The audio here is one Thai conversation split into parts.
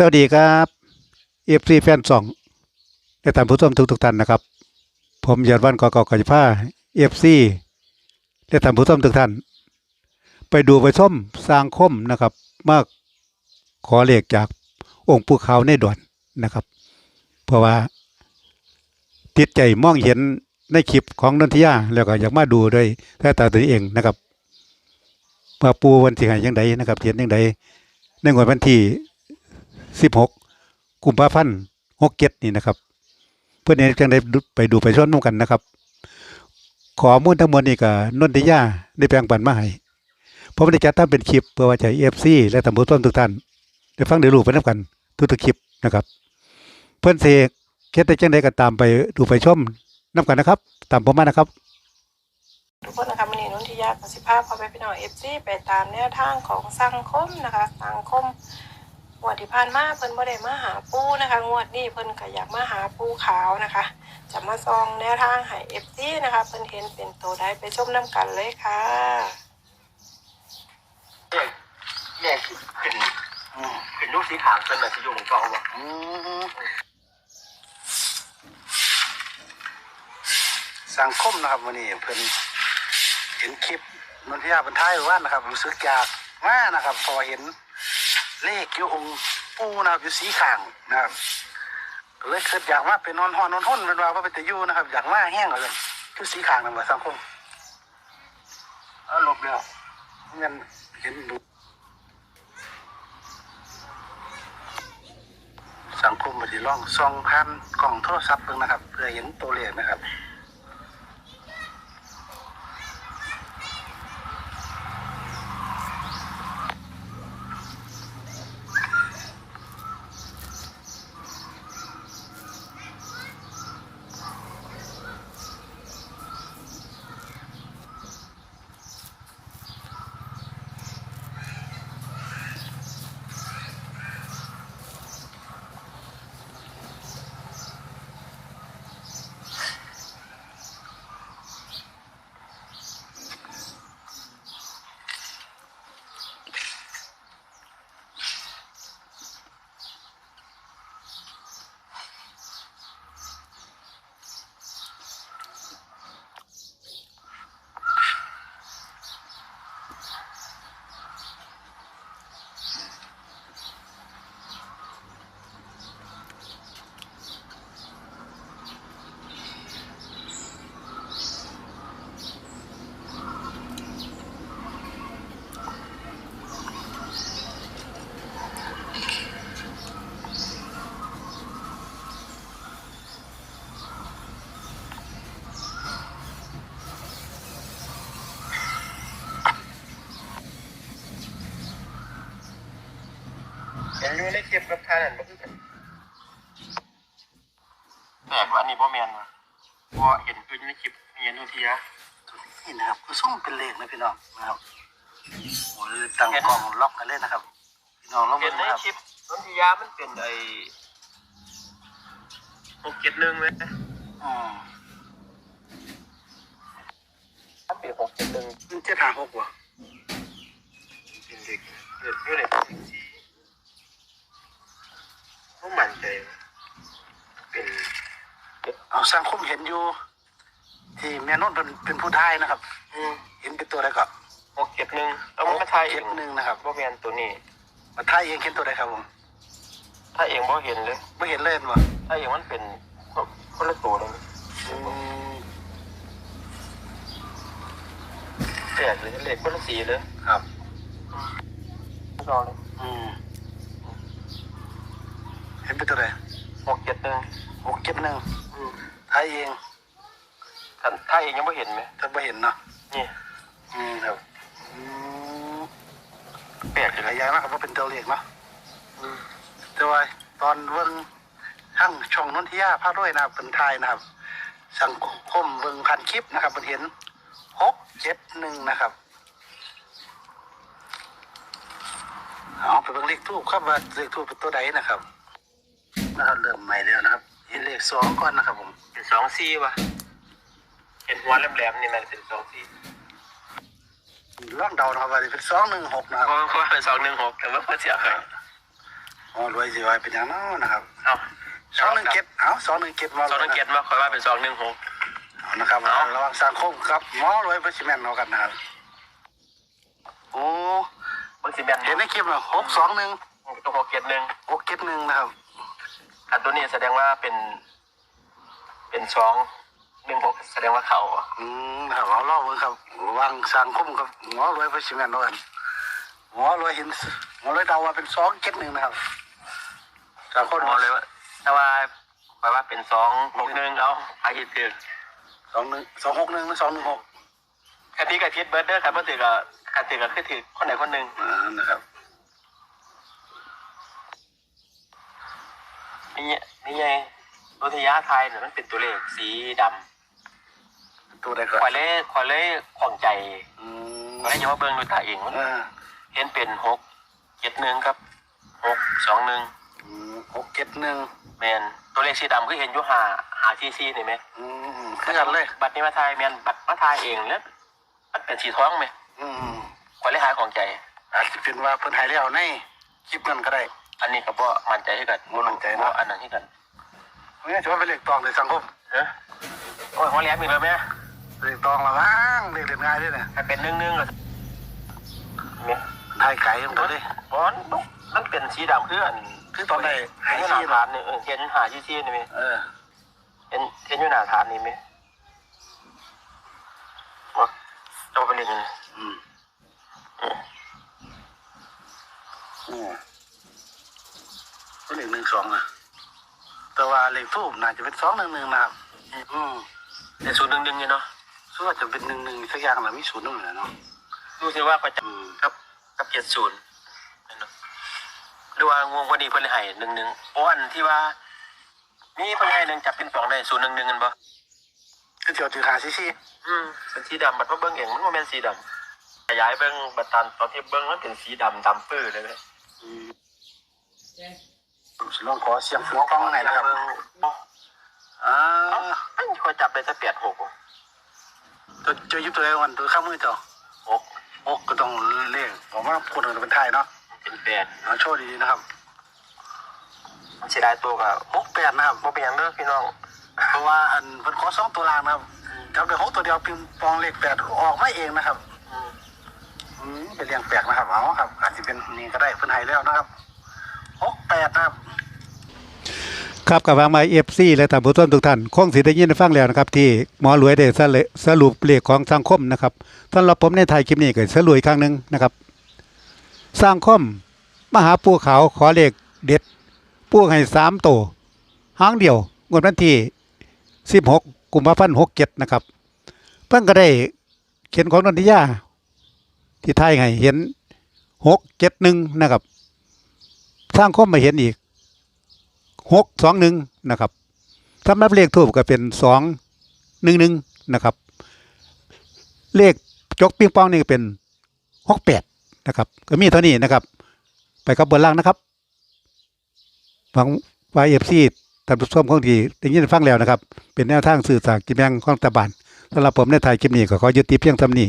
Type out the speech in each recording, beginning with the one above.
สวัสดีครับเอฟซีแฟนสองและท่านผู้ชมทุกทุกๆท่านนะครับ ผมยอดวันกอกอกจิผ้าเอฟซีและท่านผู้ชมทุกท่าน ไปดูไปส้มสร้างคมนะครับ มากขอเลขจากองค์ภูเขาในดอนนะครับ เพราะว่า ติดใจมองเห็นในคลิปของนนทิยาแล้วก็อยากมาดูด้วยแท้ตาตัวเองนะครับว่าปูวันที่ไหนยังไดนะครับเขียนยังไดในงวดวันที่ สิบหกกุมภาพันธ์หกเจ็ดนี่นะครับ เพื่อนเองจังได้ไปดูไปชมน้ำกันนะครับ ขอมูลทั้งหมดนี่ก็นนทิยาได้แปลงปันมาให้ผมได้จัดทำเป็นคลิปเพื่อว่าจะเอฟซีและตำรวจต้นทุกท่านได้ฟังได้รู้ไปน้ำกัน ทุกๆคลิปนะครับ เพื่อนเสกเคสได้จังได้ก็ตามไปดูไปชมน้ำกันนะครับ ตามผมมานะครับทุกคนนะคะวันนี้นุ่นทิยาประสิภาพพอไปพี่น้องเอฟซีไปตามแนวทางของสังคมนะคะ สังคม งวดที่ผ่านมาเพิ่นบ่ได้มาหาปูนะคะ งวดนี้เพิ่นก็อยากมาหาปูขาวนะคะ จะมาซองแนวทางให้เอฟซีนะคะ เพิ่นเห็นเป็นตัวใดไปชมน้ำกันเลยค่ะแยกแยกเป็นเป็นลูกสีขาวเป็นแบบสีอยู่ของกองวะสังคมนะครับวันนี้เพิ่นเห็นคลิปนนทิยาบรรทายว่านะครับรู้สึกอยากมากนะครับเพอเห็น เลขอยู่องค์ปูนะครับอยู่สีข่างนะครับก็เลยเคิดอยากมาเป็นนอนหอนนอนห้นเป็นว่าเป็นตะยูนะครับ อยากมาแห้งเลยอยู่สีข่างนั่นแหละสังคมเออหลบแล้วเงินเห็นดูสังคมมาดีล่องซองพันกล่องโทรศัพท์เพิ่งนะครับ เพื่อเห็นตัวเลขนะครับ เห็นอยู่ในคลิปกับท่านนั่นบ่คือกันแปลกว่าอันนี้บ่แม่นว่ะเพราะเห็นคืออยู่ในคลิปเห็นนุทียะนี่นะครับคือส่งเป็นเลขนะพี่น้องนะครับโอ้ยตั้งกล้องล็อกกันเลยนะครับ พี่น้องลองเห็ดูนในนะครับคลิปนุทียะมันเป็นไอ้หกเจ็ดหนึ่งเลยอืมมันเป็นหกเจ็ดหนึ่ง มันเจ็ดหาหกวะเป็นเด็กเด็กอยู่ในสิ่งสี ผู้มั่นใจว่าเป็นเอาสังคมเห็นอยู่ ที่แม่นนท์เป็นเป็นผู้ทายนะครับ อืมเห็นเป็นตัวอะไรก็หกเจ็ดหนึ่งแล้วมันมาทายเอเจ็ดงหนึ่งนะครับบ่แม่นตัวนี้มาทายเองเห็นตัวใดครับผมถ้าเองบ่เห็นเลย ไม่เห็นเลยมั้ถ้าเองมันเป็นคนละตัวเลยอืมแปลกเลยเลขคนละสีเลยครับรอเลยอืม เห็นเป็นตัวใดหกเจ็ดหนึ่งหกเจ็ดหนึ่งอืมทายเองถ้าถ้าเองยังไม่เห็นไหมท่านไม่เห็นเนาะนี่อืมครับอืมแปลกเลยหลายอย่างนะครับว่าเป็นตัวเลขเนาะอืมแต่ว่าตอนเบิ่งทั้งช่องนนทิยาพาด้วยนะครับเป็นไทยนะครับ สังคมเบิ่งพันคลิปนะครับมันเห็นหกเจ็ดหนึ่งนะครับเอาไปเบิ่งเลขทูบครับว่าเลขทูบเป็นตัวใดนะครับ นะครับเริ่มใหม่แล้วนะครับเห็นเลขสองก่อนนะครับผมเป็นสองซีวะเห็นหัวแหลมๆนี่มันเป็นสองซีล่องเดานะครับว่าเป็นสองหนึ่งหกนะครับเพราะว่าเป็นสองหนึ่งหกแต่ว่าเพื่อเสียหายโอ้อ๋อรวยสิไว้เป็นอย่างนั้นนะครับเอาสองหนึ่งเจ็ดเอาสองหนึ่งเจ็ดมาสองหนึ่งเจ็ดมาคอยว่าเป็นสองหนึ่งหกเอานะครับเอาระหวังสังคมครับหมอรวยเพื่อชิแมนเอากันนะครับโอ้บางสิแมนเห็นในคลิปเหรอหกสองหนึ่งตัวหกเจ็ดหนึ่งหกเจ็ดหนึ่งนะครับ อันตัวนี้แสดงว่าเป็น เป็นสองหนึ่งหกแสดงว่าเขาอืมนะครับเอาเล่าเลยครับระหวังสังคมกับหมอรวยเพื่อชิแมนเอากันหมอรวยเห็นหมอรวยเดาว่าเป็นสองเจ็ดหนึ่งนะครับสังคมบอกเลยว่าแต่ว่าคอยว่าเป็นสองหกหนึ่งเอาอาฮิตถือสองหนึ่งสองหกหนึ่งหรือสองหนึ่งหกคันที่กับทิศเบิร์ดเดอร์ครับเมื่อถือกับคันถือกับคือถือคนไหนคนหนึ่งอ่านะครับ นี่ไงนี่ไงรถทยาไทยเนี่ยมันเป็นตัวเลขสีดำตัวใดก่อนคอยเล่คอยเล่ของใจอืมคอยเล่ยังว่าเบิ้งด้วยตาเองมันอ่าเห็นเป็นหกเจ็ดหนึ่งครับหกสองหนึ่งอืมหกเจ็ดหนึ่งแมนตัวเลขสีดำคือเห็นอยู่หาหาซีซีนี่ไหมอืมคือกันเลย บัตรนี้มาทายแมนบัตรมาทายเองแล้วมันเป็นสีท้องไหมอืมคอยเล่หาของใจอาจจะเป็นว่าเพิ่นใหายแล้วในคลิปนั้นก็ได้ อันนี้ก็บ่มั่นใจให้กันบ่มั่นใจเนอะอันนั้นให้กันเพราะงั้นถือว่าเป็นเลขตองในสังคมเฮ้ยโอ้ยหัวแหลมอีกแล้วแม่เลขตองละมั้งเลขเรียนง่ายด้วยเนี่ยถ้าเป็นหนึ่งหนึ่งก็เนี่ยทายไก่มันก็ได้ บอลมันเป็นสีดำคืออันคือตอนได้หายเห็นหชีน้าพฐานนี่เออเห็นหาซีซีนี่ไหมเออเห็นเห็นอยู่หน้าฐานนี่ไหมวะจะเป็นหนึ่งอืมโอ้ก็เลขหนึ่งสองนะแต่ว่าเลขทูบน่าจะเป็นสองหนึ่งหนึ่งนะครับอืมเป็นศูนย์หนึ่งหนึ่งเนี่ยเนาะส่วนว่าจะเป็นหนึ่งหนึ่งสักอย่างนะมีศูนย์หนึ่งเลยเนาะดูสิว่าก็จะอืมกับกับเจ็ดศูนย์ดูว่างวงพอดีเพิ่นเลยให้หนึ่งหนึ่งโอ้อันที่ว่ามีเพิ่นให้หนึ่งจับเป็นสองได้ศูนย์หนึ่งหนึ่งกันปะคือเที่ยวถือหาซีซีอืมเป็นสีดำบัดว่าเบิ้งเองมันบ่แม่นสีดำขยายเบิ้งบัดตันตอนที่เบิ้งมันเป็นสีดำดำปื้อเลยไหมอืม สิลองขอเสียงหัวกล้องหน่อยนะครับเบิ้งเอ้าอ่าอันนี้เขาจับได้แต่แปดหกตัวเจอยุบตัวเองวันตัวข้ามือเจ้าหกโอ้ก็ต้องเรียกผมว่าคนอื่นเป็นไทยเนาะเป็นแปดเอโชว์ดีนะครับเสียดายตัวกับหกแปดนะครับบ่เป็นยังเด้อพี่น้องเพราะว่าอันเป็นขอสองตัวล่างนะครับจับได้หกตัวเดียวปิงปองเลขแปดออกไม่เองนะครับอืมอืมเป็นเรียงแปลกนะครับเอาครับ อาจจะเป็นนี่ก็ได้เพิ่นไทยแล้วนะครับหกแปดนะครับ ครับกับวางม้เอฟซีและท่านผู้ชมทุกท่านคงสิได้ยินได้ฟังแล้วนะครับที่หมอรวยได้สรุปสรุปเลขของสังคมนะครับสำหรับผมในไทยคลิปนี้ก็สรุปอีกครั้งหนึ่งนะครับสังคมมหาปูเขาขอเลขเด็ดปูให้สามโตวหางเดียวงวดวันที่สิบหกกุมภาพันธ์หกเจ็ดนะครับ เพิ่งก็ได้เขียนของนนทิยาที่ไทยให้เห็นหกเจ็ดหนึ่งนะครับ สร้างคมมาเห็นอีก หกสองหนึ่งนะครับสำหรับเลขทูบก็เป็นสองหนึ่งหนึ่งนะครับ เลขจกปิ้งปองนี่ก็เป็นหกแปดนะครับก็มีเท่านี้นะครับ ไปกับบนล่างนะครับฟังวายเอฟซีท่านผู้ชมของที่ได้ยินได้ฟังแล้วนะครับ เป็นแนวทางสื่อสารกิจแบงของรัฐบาลสำหรับผมในไทยคลิปนี้ก็ขอยุติเพียงเท่านี้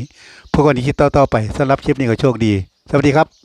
พวกคนที่คิดต่อๆไปสำหรับคลิปนี้ก็โชคดี สวัสดีครับ